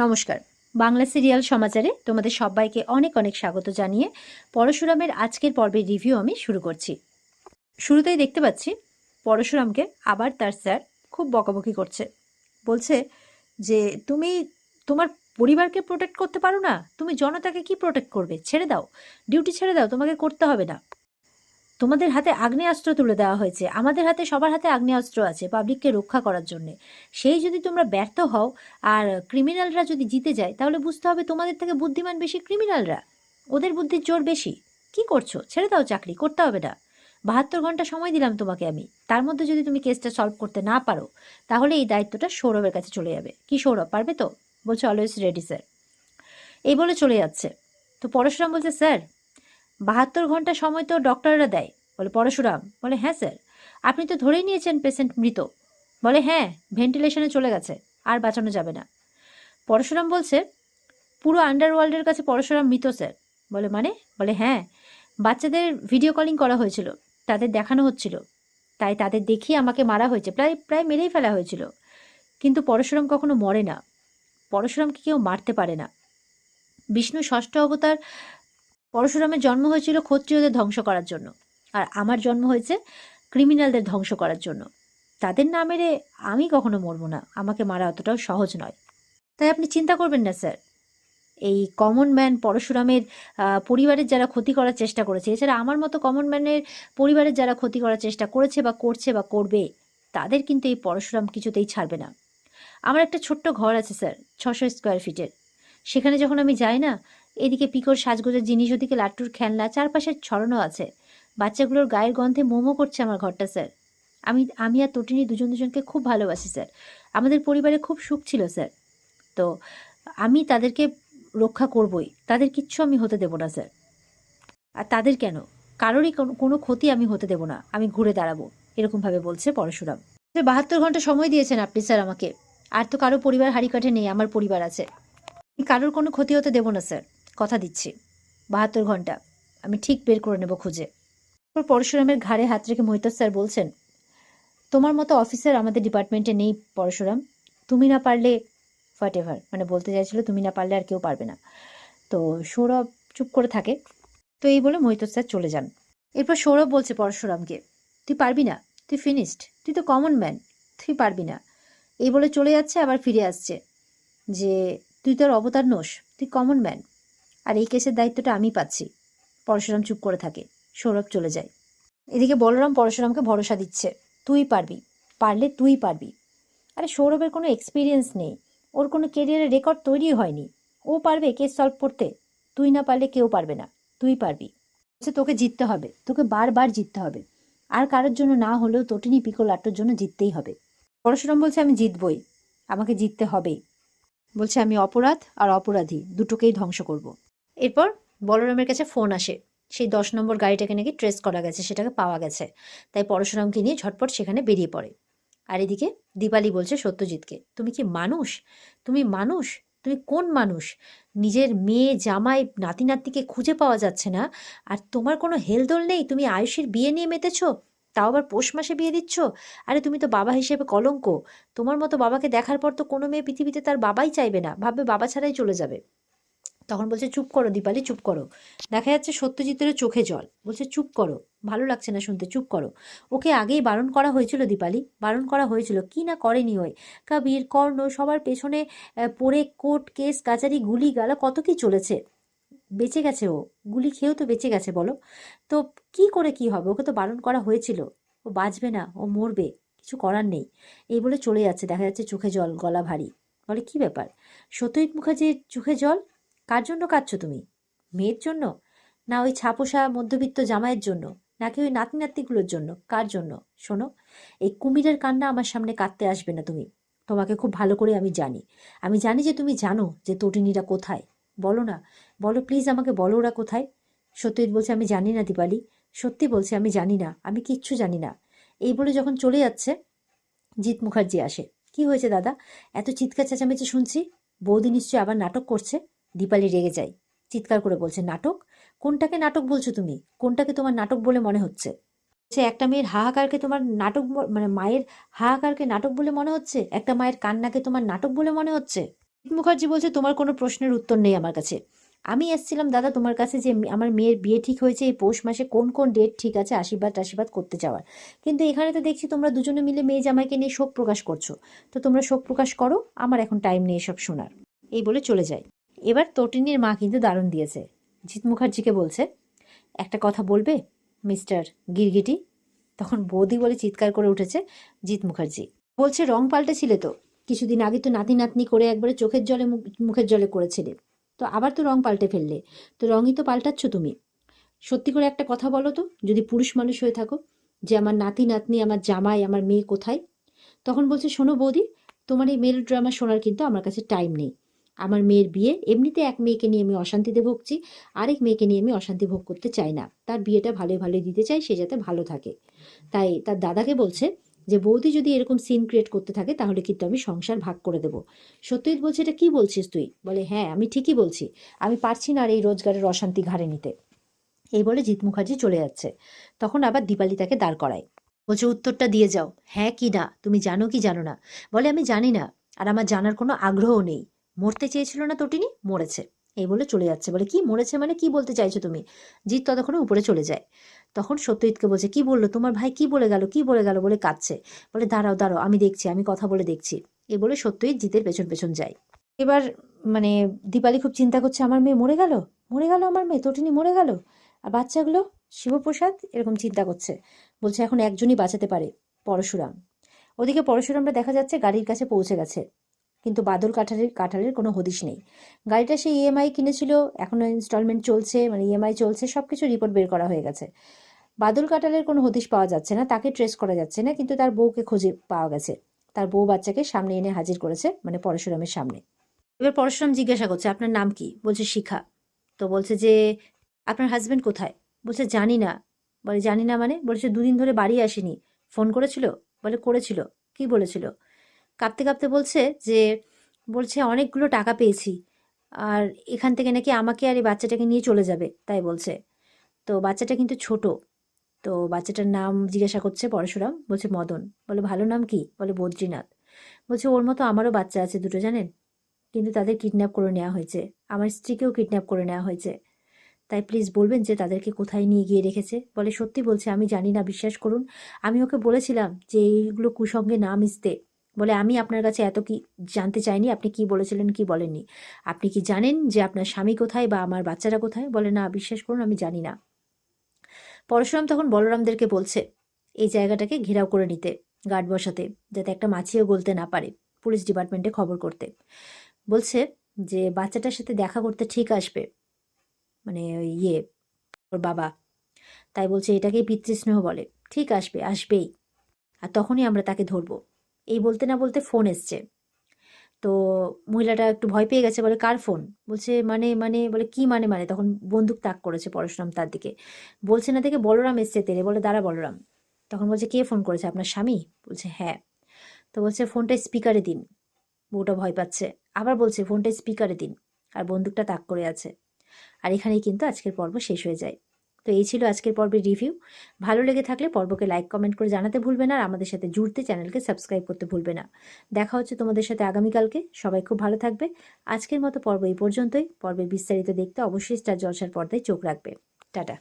নমস্কার। বাংলা সিরিয়াল সমাচারে তোমাদের সবাইকে অনেক অনেক স্বাগত জানিয়ে পরশুরামের আজকের পর্বের রিভিউ আমি শুরু করছি। শুরুতেই দেখতে পাচ্ছি পরশুরামকে আবার তার স্যার খুব বকাবকি করছে। বলছে যে, তুমি তোমার পরিবারকে প্রোটেক্ট করতে পারো না? তুমি জনতাকে কি প্রোটেক্ট করবে? ছেড়ে দাও। ডিউটি ছেড়ে দাও, তোমাকে করতে হবে না। তোমাদের হাতে আগ্নেয়াস্ত্র তুলে দেওয়া হয়েছে। আমাদের হাতে সবার হাতে আগ্নেয়াস্ত্র আছে পাবলিককে রক্ষা করার জন্যে। সেই যদি তোমরা ব্যর্থ হও আর ক্রিমিনালরা যদি জিতে যায়, তাহলে বুঝতে হবে তোমাদের থেকে বুদ্ধিমান বেশি ক্রিমিনালরা ওদের বুদ্ধির জোর বেশি। কি করছ? ছেড়ে দাও চাকরি, করতে হবে না। বাহাত্তর ঘণ্টা সময় দিলাম তোমাকে আমি। তার মধ্যে যদি তুমি কেসটা সলভ করতে না পারো, তাহলে এই দায়িত্বটা সৌরভের কাছে চলে যাবে। কি সৌরভ, পারবে তো? বলছে অলওয়েজ রেডি স্যার এই বলে চলে যাচ্ছে। তো পরশুরাম বলছে স্যার বাহাত্তর ঘণ্টা সময় তো ডক্টররা দেয়। বলে, পরশুরাম। বলে হ্যাঁ স্যার আপনি তো ধরেই নিয়েছেন পেশেন্ট মৃত। বলে হ্যাঁ ভেন্টিলেশনে চলে গেছে, আর বাঁচানো যাবে না। পরশুরাম বলছে, পুরো আন্ডারওয়ার্ল্ডের কাছে পরশুরাম মৃত স্যার বলে মানে? বলে হ্যাঁ বাচ্চাদের ভিডিও কলিং করা হয়েছিল, তাদের দেখানো হচ্ছিল। তাই তাদের দেখিয়ে আমাকে মারা হয়েছে, প্রায় প্রায় মেরেই ফেলা হয়েছিল। কিন্তু পরশুরাম কখনো মরে না। পরশুরামকে কেউ মারতে পারে না। বিষ্ণু ষষ্ঠ অবতার পরশুরামের জন্ম হয়েছিল ক্ষত্রিয়দের ধ্বংস করার জন্য, আর আমার জন্ম হয়েছে ক্রিমিনালদের ধ্বংস করার জন্য। তাদের না মেরে আমি কখনো মরবো না, আমাকে মারা অতটাও সহজ নয়। তাই আপনি চিন্তা করবেন না, স্যার। এই কমন ম্যান পরশুরামের পরিবারের যারা ক্ষতি করার চেষ্টা করেছে, এছাড়া আমার মতো কমন ম্যানের পরিবারের যারা ক্ষতি করার চেষ্টা করেছে বা করছে বা করবে, তাদের কিন্তু এই পরশুরাম কিছুতেই ছাড়বে না। আমার একটা ছোট্ট ঘর আছে, স্যার, ছশো স্কোয়ার ফিটের সেখানে যখন আমি যাই না এদিকে পিকোর সাজগোজের জিনিস ওদিকে লাট্টুর খেলনা, চারপাশের ছড়ানো আছে। বাচ্চাগুলোর গায়ের গন্ধে মোমো করছে আমার ঘরটা, স্যার। আমি আমি আর তটিনী দুজন দুজনকে খুব ভালোবাসি, স্যার। আমাদের পরিবারে খুব সুখ ছিল, স্যার। তো আমি তাদেরকে রক্ষা করবই। তাদের কিচ্ছু আমি হতে দেব না, স্যার। আর তাদের কেন? কারোরই কোনো- ক্ষতি আমি হতে দেব না। আমি ঘুরে দাঁড়াবো, এরকমভাবে বলছে পরশুরাম। বাহাত্তর ঘণ্টা সময় দিয়েছেন আপনি, স্যার, আমাকে। আর তো কারও পরিবার হাড়ি কাঠে নেই, আমার পরিবার আছে। কারোর কোনো ক্ষতি হতে দেব না, স্যার। কথা দিচ্ছি। বাহাত্তর ঘণ্টা। আমি ঠিক বের করে নেব খুঁজে। তারপর পরশুরামের ঘাড়ে হাত রেখে মহিতর স্যার বলছেন, তোমার মতো অফিসার আমাদের ডিপার্টমেন্টে নেই, পরশুরাম। তুমি না পারলে হোয়াট এভার মানে বলতে চাইছিল, তুমি না পারলে আর কেউ পারবে না। তো সৌরভ চুপ করে থাকে। তো এই বলে মহিতর স্যার চলে যান। এরপর সৌরভ বলছে পরশুরামকে, তুই পারবি না, তুই ফিনিশড তুই তো কমন ম্যান তুই পারবি না। এই বলে চলে যাচ্ছে, আবার ফিরে আসছে, যে, তুই তোর অবতার নোস তুই কমন ম্যান আর এই কেসের দায়িত্বটা আমি পাচ্ছি। পরশুরাম চুপ করে থাকে। সৌরভ চলে যায়। এদিকে বলরাম পরশুরামকে ভরসা দিচ্ছে। তুই পারবি। পারলে তুই পারবি। আরে সৌরভের কোনো এক্সপিরিয়েন্স নেই। ওর কোনো কেরিয়ারের রেকর্ড তৈরি হয়নি। ও পারবে কেস সলভ করতে। তুই না পারলে কেউ পারবে না। তুই পারবি। বলছে, তোকে জিততে হবে। তোকে বারবার জিততে হবে। আর কারোর জন্য না হলেও তটিনী পিকো লাট্টোর জন্য জিততেই হবে। পরশুরাম বলছে, আমি জিতবই। আমাকে জিততে হবেই। বলছে, আমি অপরাধ আর অপরাধী। দুটোকেই ধ্বংস করব। এরপর বলরামের কাছে ফোন আসে। সেই দশ নম্বর গাড়িটাকে নাকি ট্রেস করা গেছে, সেটাকে পাওয়া গেছে। তাই পরশুরামকে নিয়ে ঝটপট সেখানে বেরিয়ে পড়ে। আর এদিকে দীপালি বলছে সত্যজিৎকে, তুমি কি মানুষ? তুমি মানুষ? তুমি কোন মানুষ? নিজের মেয়ে, জামাই নাতি নাতিকে খুঁজে পাওয়া যাচ্ছে না। আর তোমার কোনো হেলদোল নেই? তুমি আয়ুষের বিয়ে নিয়ে মেতেছো? তাও আবার পৌষ মাসে বিয়ে দিচ্ছ? আরে তুমি তো বাবা হিসেবে কলঙ্ক। তোমার মতো বাবাকে দেখার পর তো কোনো মেয়ে পৃথিবীতে তার বাবাই চাইবে না। ভাববে বাবা ছাড়াই চলে যাবে। তখন বলছে, চুপ করো দীপালি, চুপ করো। দেখা যাচ্ছে সত্যজিতেরও চোখে জল। বলছে, চুপ করো, ভালো লাগছে না শুনতে, চুপ করো। ওকে আগেই বারণ করা হয়েছিল দীপালি, বারণ করা হয়েছিল, কি না করেনি ওই? কাবির, কর্ণ, সবার পেছনে পড়ে কোর্ট কেস, কাচারি, গুলি, গালা, কত কি চলেছে? বেঁচে গেছে ও, গুলি খেয়েও তো বেঁচে গেছে, বলো। তো কি করে কি হবে? ওকে তো বারণ করা হয়েছিল। ও বাঁচবে না, ও মরবে, কিছু করার নেই। এই বলে চলে যাচ্ছে, দেখা যাচ্ছে চোখে জল, গলা ভারী। বলে, কি ব্যাপার? সত্যজিৎ মুখার্জির চোখে জল কার জন্য কাঁদছো তুমি? মেয়ের জন্য? না ওই ছাপোষা মধ্যবিত্ত জামাইয়ের জন্য? নাকি ওই নাতি নাতিগুলোর জন্য? কার জন্য? শোনো, এই কুমিরের কান্না আমার সামনে কাঁদতে আসবে না তুমি। তোমাকে খুব ভালো করে আমি জানি। আমি জানি যে তুমি জানো যে তটিনীরা কোথায়। বলো না। বলো প্লিজ আমাকে বলো ওরা কোথায়। সত্যজিৎ বলছে, আমি জানি না দীপালি। সত্যি বলছে, আমি জানি না। আমি কিচ্ছু জানি না। এই বলে যখন চলে যাচ্ছে, জিৎ মুখার্জি আসে। কি হয়েছে দাদা? এত চিৎকার চেঁচামেচি শুনছি? বৌদি নিশ্চয়ই আবার নাটক করছে? দীপালি রেগে যায়, চিৎকার করে বলছে, নাটক? কোনটাকে নাটক বলছো তুমি? কোনটাকে তোমার নাটক বলে মনে হচ্ছে? সে একটা মেয়ের হাহাকারকে তোমার নাটক মানে মায়ের হাহাকারকে নাটক বলে মনে হচ্ছে? একটা মায়ের কান্নাকে তোমার নাটক বলে মনে হচ্ছে? মুখার্জি বলছে, তোমার কোনো প্রশ্নের উত্তর নেই আমার কাছে। আমি এসেছিলাম, দাদা, তোমার কাছে যে আমার মেয়ের বিয়ে ঠিক হয়েছে, এই পৌষ মাসে কোন কোন ডেট ঠিক আছে, আশীর্বাদ আশীর্বাদ করতে যাওয়ার। কিন্তু এখানে তো দেখছি তোমরা দুজনে মিলে মেয়ে জামাইকে নিয়ে শোক প্রকাশ করছ। তো তোমরা শোক প্রকাশ করো, আমার এখন টাইম নেই এসব শোনার। এই বলে চলে যায়। এবার তটিনীর মা কিন্তু দারুণ দিয়েছে। জিৎ মুখার্জিকে বলছে, একটা কথা বলবে, মিস্টার গিরগিটি? তখন বৌদি বলে চিৎকার করে উঠেছে জিৎ মুখার্জি। বলছে, রং পাল্টেছিলে তো। কিছুদিন আগে তো নাতি নাতনি করে একবারে চোখের জলে মুখ- মুখের জলে করেছিলে। তো আবার তো রং পাল্টে ফেললে। তো রঙই তো পাল্টাচ্ছ তুমি। সত্যি করে একটা কথা বলো তো, যদি পুরুষ মানুষ হয়ে থাকো, যে আমার নাতি নাতনি, আমার জামাই, আমার মেয়ে কোথায়? তখন বলছে, শোনো বৌদি, তোমার এই মেল ড্রামা শোনার কিন্তু আমার কাছে টাইম নেই। আমার মেয়ের বিয়ে, এমনিতে এক মেয়েকে নিয়ে আমি অশান্তিতে ভুগছি, আরেক মেয়েকে নিয়ে আমি অশান্তি ভোগ করতে চাই না। তার বিয়েটা ভালোই ভালোই দিতে চাই সে যাতে ভালো থাকে। তাই তার দাদাকে বলছে যে, বৌদি যদি এরকম সিন ক্রিয়েট করতে থাকে, তাহলে কিন্তু আমি সংসার ভাগ করে দেবো। সত্যজিৎ বলছে, এটা কি বলছিস তুই? বলে হ্যাঁ আমি ঠিকই বলছি। আমি পারছি না আর এই রোজগারের অশান্তি ঘাড়ে নিতে। এই বলে জিৎ মুখার্জি চলে যাচ্ছে। তখন আবার দীপালি তাকে দাঁড় করায়। বলছে, উত্তরটা দিয়ে যাও। হ্যাঁ কি না? তুমি জানো কি জানো না? বলে, আমি জানি না। আর আমার জানার কোনো আগ্রহ নেই। মরতে চেয়েছিল না তটিনি? মরেছে। এই বলে চলে যাচ্ছে। বলে কি? মরেছে মানে কি বলতে চাইছো তুমি? জিৎ ততক্ষণে উপরে চলে যায়। তখন সত্যজিৎকে বলছে, কি বলল? তোমার ভাই কি বলে গেল? কি বলে গেল? বলে কাঁদছে। বলে, দাঁড়াও দাঁড়াও, আমি দেখছি, আমি কথা বলে দেখছি। এ বলে সত্যজিৎ জিতের পেছন পেছন যায়। এবার মানে দীপালি খুব চিন্তা করছে, আমার মেয়ে মরে গেল? মরে গেল আমার মেয়ে? তটিনি মরে গেল? আর বাচ্চাগুলো, শিবপ্রসাদ এরকম চিন্তা করছে। বলছে, এখন একজনই বাঁচাতে পারে, পরশুরাম। ওদিকে পরশুরামরা দেখা যাচ্ছে, গাড়ির কাছে পৌঁছে গেছে। কিন্তু বাদল কাঠালের কাঠালের কোনো হদিশ নেই। গাড়িটা সে ইএমআই কিনেছিল এখনও ইনস্টলমেন্ট চলছে মানে ইএমআই চলছে সব কিছু রিপোর্ট বের করা হয়ে গেছে। বাদল কাটালের কোনো হদিশ পাওয়া যাচ্ছে না, তাকে ট্রেস করা যাচ্ছে না, কিন্তু তার বউকে খুঁজে পাওয়া গেছে। তার বউ বাচ্চাকে সামনে এনে হাজির করেছে মানে পরশুরামের সামনে। এবার পরশুরাম জিজ্ঞাসা করছে, আপনার নাম কি? বলছে, শিখা। তো বলছে যে, আপনার হাজবেন্ড কোথায়? বলছে, জানি না। বলে, জানি না মানে? বলছে, দুদিন ধরে বাড়ি আসেনি। ফোন করেছিল? বলে, করেছিল। কি বলেছিল? কাঁপতে কাঁপতে বলছে যে, বলছে, অনেকগুলো টাকা পেয়েছি। আর এখান থেকে নাকি আমাকে আর এই বাচ্চাটাকে নিয়ে চলে যাবে। তাই বলছে। তো বাচ্চাটা কিন্তু ছোট। তো বাচ্চাটার নাম জিজ্ঞাসা করছে পরশুরাম। বলছে, মদন। বলে, ভালো নাম কি? বলে, বদ্রীনাথ। বলছে, ওর মতো আমারও বাচ্চা আছে দুটো, জানেন? কিন্তু তাদের কিডন্যাপ করে নেওয়া হয়েছে। আমার স্ত্রীকেও কিডন্যাপ করে নেওয়া হয়েছে। তাই প্লিজ বলবেন যে, তাদেরকে কোথায় নিয়ে গিয়ে রেখেছে? বলে, সত্যি বলছে, আমি জানি না, বিশ্বাস করুন। আমি ওকে বলেছিলাম যে, এইগুলো কুসঙ্গে না মিশতে। বলে, আমি আপনার কাছে এত কি জানতে চাইনি, আপনি কি বলেছিলেন, কি বলেননি? আপনি কি জানেন যে আপনার স্বামী কোথায় বা আমার বাচ্চারা কোথায়? বলে, না, বিশ্বাস করুন, আমি জানি না। পরশুরাম তখন বলরামদেরকে বলছে, এই জায়গাটাকে ঘেরাও করে নিতে, গার্ড বসাতে, যাতে একটা মাছিও গলতে না পারে, পুলিশ ডিপার্টমেন্টে খবর করতে। বলছে যে, বাচ্চাটার সাথে দেখা করতে ঠিক আসবে। মানে ইয়ে ওর বাবা। তাই বলছে, এটাকেই পিতৃস্নেহ বলে। ঠিক আসবে, আসবেই। আর তখনই আমরা তাকে ধরবো। এই বলতে না বলতে ফোন এসছে। তো মহিলাটা একটু ভয় পেয়ে গেছে, বলে, কার ফোন বলছে মানে মানে বলে, কি মানে মানে? তখন বন্দুক তাক করেছে পরশুরাম তার দিকে। বলছে, না দেখে বলরাম এসছে তেরে। বলে, দাঁড়া বলরাম। তখন বলছে, কে ফোন করেছে? আপনার স্বামী? বলছে হ্যাঁ। তো বলছে ফোনটা স্পিকারে দিন। বউটা ভয় পাচ্ছে। আবার বলছে ফোনটা স্পিকারে দিন। আর বন্দুকটা তাক করে আছে। আর এখানেই কিন্তু আজকের পর্ব শেষ হয়ে যায়। তো এই ছিল আজকের পর্বের রিভিউ ভালো লেগে থাকলে পর্বকে লাইক কমেন্ট করে জানাতে ভুলবে না আর আমাদের সাথে জুড়তে চ্যানেলকে সাবস্ক্রাইব করতে ভুলবে না। দেখা হচ্ছে তোমাদের সাথে আগামীকালকে। সবাই খুব ভালো থাকবে। আজকের মতো পর্ব এই পর্যন্তই। পর্বের বিস্তারিত দেখতে অবশ্যই স্টার জলসার পর্দায় চোখ রাখবে। টাটা।